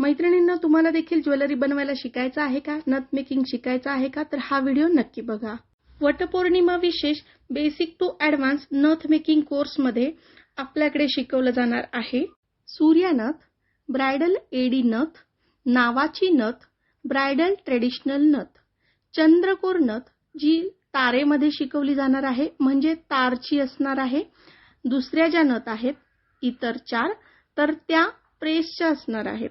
मैत्रिणींना तुम्हाला देखील ज्वेलरी बनवायला शिकायचं आहे का? नथ मेकिंग शिकायचं आहे का? तर हा व्हिडिओ नक्की बघा. वटपौर्णिमा विशेष बेसिक टू ॲडव्हान्स नथ मेकिंग कोर्समध्ये आपल्याकडे शिकवलं जाणार आहे. सूर्यनथ ब्रायडल एडी नथ नावाची नथ ब्रायडल ट्रेडिशनल नथ चंद्रकोर नथ जी तारेमध्ये शिकवली जाणार आहे म्हणजे तारची असणार आहे. दुसऱ्या ज्या नथ आहेत इतर चार तर त्या प्रेसच्या असणार आहेत.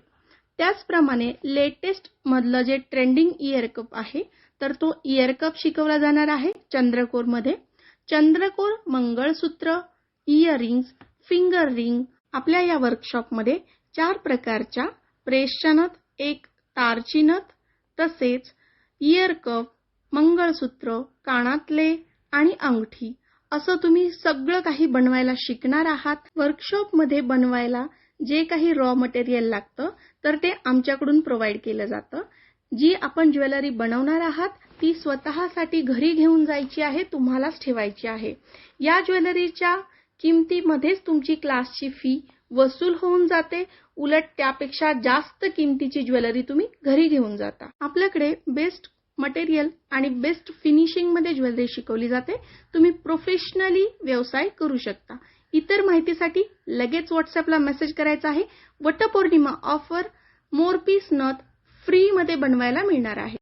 त्याचप्रमाणे लेटेस्ट मधलं जे ट्रेंडिंग इयर कप आहे तर तो इयर कप शिकवला जाणार आहे चंद्रकोरमध्ये. चंद्रकोर मंगळसूत्र इयरिंग्स फिंगर रिंग आपल्या या वर्कशॉपमध्ये चार प्रकारच्या प्रेसच्या एक तारचिनत तसेच इयर कप मंगळसूत्र कानातले आणि अंगठी असं तुम्ही सगळं काही बनवायला शिकणार आहात. वर्कशॉपमध्ये बनवायला जे काही रॉ मटेरियल लागतं तर ते आमच्याकडून प्रोव्हाइड केलं जातं. जी आपण ज्वेलरी बनवणार आहात ती स्वतःसाठी घरी घेऊन जायची आहे तुम्हालाच ठेवायची आहे. या ज्वेलरीच्या किमतीमध्येच तुमची क्लासची फी वसूल होऊन जाते. उलट त्यापेक्षा जास्त किमतीची ज्वेलरी तुम्ही घरी घेऊन जाता. आपल्याकडे बेस्ट मटेरियल आणि बेस्ट फिनिशिंगमध्ये ज्वेलरी शिकवली जाते. तुम्ही प्रोफेशनली व्यवसाय करू शकता. इतर माहितीसाठी लगेच व्हॉट्सअपला मेसेज करायचा आहे. वटपौर्णिमा ऑफर मोर पीस नथ फ्रीमध्ये बनवायला मिळणार आहे.